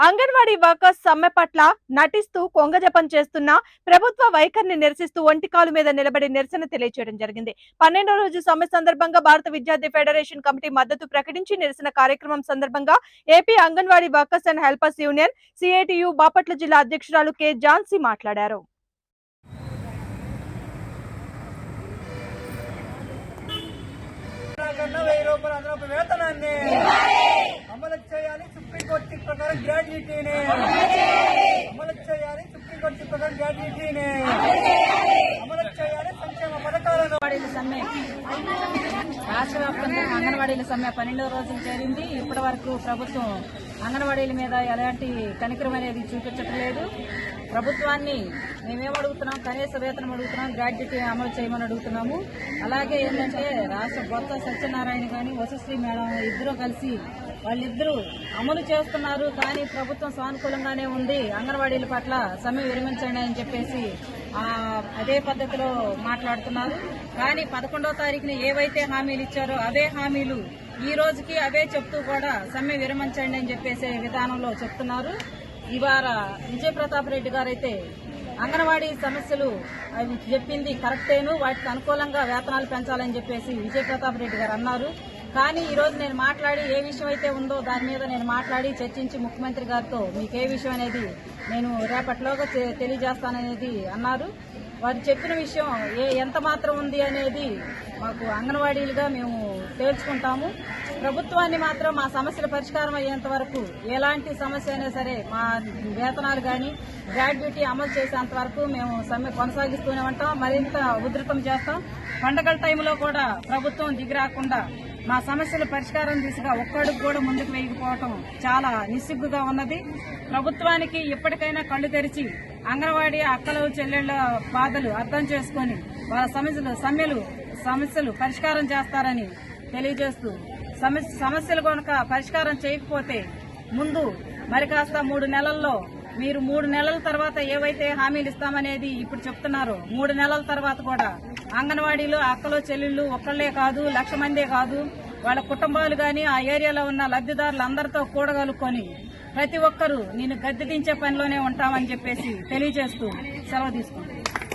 Anganwadi workers సమ్మె పట్ల నటిస్తూ కొంగజపం చేస్తున్న ప్రభుత్వ వైఖరిని నిరసిస్తూ ఒంటికాలు మీద నిలబడి నిరసన తెలియజేయడం జరిగింది. పన్నెండో రోజు సమ్మె సందర్భంగా భారత విద్యార్థి ఫెడరేషన్ కమిటీ మద్దతు ప్రకటించి నిరసన కార్యక్రమం సందర్భంగా AP Anganwadi workers and helpers union CITU Bapatla జిల్లా అధ్యక్షురాలు కె. ఝాన్సీ మాట్లాడారు. కన్నా వెయ్యి రూపాయలు అదనపు వేతనాన్ని అమలు చేయాలి సుప్రీంకోర్టు తీర్పు ప్రకారం గ్రాడ్యుయేటీని. అమలు చేయాలి సుప్రీంకోర్టు తీర్పు ప్రకారం గ్రాడ్యుయేటీని. అమలు చేయాలి సంక్షేమ పథకాలను. అంగన్వాడీల సమ్మె. రాష్ట్ర వ్యాప్తంగా అంగన్వాడీల సమ్మె పన్నెండవ రోజులు చేరింది. ఇప్పటి వరకు ప్రభుత్వం అంగన్వాడీల మీద ఎలాంటి కనికరం అనేది చూపించట్లేదు. ప్రభుత్వాన్ని మేమేం అడుగుతున్నాం? కనీస వేతనం అడుగుతున్నాం. గ్రాడ్యుటీ అమలు చేయమని అడుగుతున్నాము. అలాగే ఏంటంటే రాష్ట్ర బొత్స సత్యనారాయణ కానీ వసశ్రీ మేడం ఇద్దరూ కలిసి వాళ్ళిద్దరూ అమలు చేస్తున్నారు కానీ ప్రభుత్వం సానుకూలంగానే ఉంది. అంగన్వాడీల పట్ల సమ్మె విరమించండి అని చెప్పేసి అదే పద్ధతిలో మాట్లాడుతున్నారు. కానీ పదకొండవ తారీఖున ఏవైతే హామీలు ఇచ్చారో అవే హామీలు ఈ రోజుకి అవే చెప్తూ కూడా సమ్మె విరమించండి అని చెప్పేసే విధానంలో చెప్తున్నారు. ఇవాళ విజయ ప్రతాప్ రెడ్డి గారైతే అంగన్వాడీ సమస్యలు అవి చెప్పింది కరెక్టేను వాటికి అనుకూలంగా వేతనాలు పెంచాలని చెప్పేసి విజయ ప్రతాప్ రెడ్డి గారు అన్నారు. కానీ ఈరోజు నేను మాట్లాడి ఏ విషయం అయితే ఉందో దాని మీద నేను మాట్లాడి చర్చించి ముఖ్యమంత్రి గారితో మీకు ఏ విషయం అనేది నేను రేపటిలోగా తె- తెలియజేస్తాననేది అన్నారు. వారు చెప్పిన విషయం ఏ ఎంత మాత్రం ఉంది అనేది మాకు అంగన్వాడీలుగా మేము తేల్చుకుంటాము. ప్రభుత్వాన్ని మాత్రం మా సమస్యల పరిష్కారం అయ్యేంత వరకు ఎలాంటి సమస్య అయినా సరే మా వేతనాలు కానీ గ్రాడ్యుటీ అమలు చేసేంత వరకు మేము సమ్మె కొనసాగిస్తూనే ఉంటాం. మరింత ఉధృతం చేస్తాం. పండగల టైంలో కూడా ప్రభుత్వం దిగిరాకుండా మా సమస్యల పరిష్కారం దిశగా ఒక్కడికి కూడా ముందుకు వేయకపోవటం చాలా నిస్సిగ్గుగా ఉన్నది. ప్రభుత్వానికి ఇప్పటికైనా కళ్ళు తెరిచి అంగన్వాడీ అక్కలు చెల్లెళ్ళ బాధలు అర్థం చేసుకొని వాళ్ళ సమస్యలు సమ్మెలు సమస్యలు పరిష్కారం చేస్తారని తెలియజేస్తూ సమస్య సమస్యలు కనుక పరిష్కారం చేయకపోతే ముందు మరి కాస్త మూడు నెలల్లో మీరు మూడు నెలల తర్వాత ఏవైతే హామీలు ఇస్తామనేది ఇప్పుడు చెప్తున్నారో మూడు నెలల తర్వాత కూడా అంగన్వాడీలు అక్కలు చెల్లెళ్ళు ఒక్కళ్ళే కాదు లక్ష మందే కాదు. వాళ్ళ కుటుంబాలు కానీ ఆ ఏరియాలో ఉన్న లబ్ధిదారులు అందరితో కూడగలుకొని ప్రతి ఒక్కరూ నేను గద్దె దించే పనిలోనే ఉంటామని చెప్పేసి తెలియజేస్తూ సెలవు తీసుకుంటాను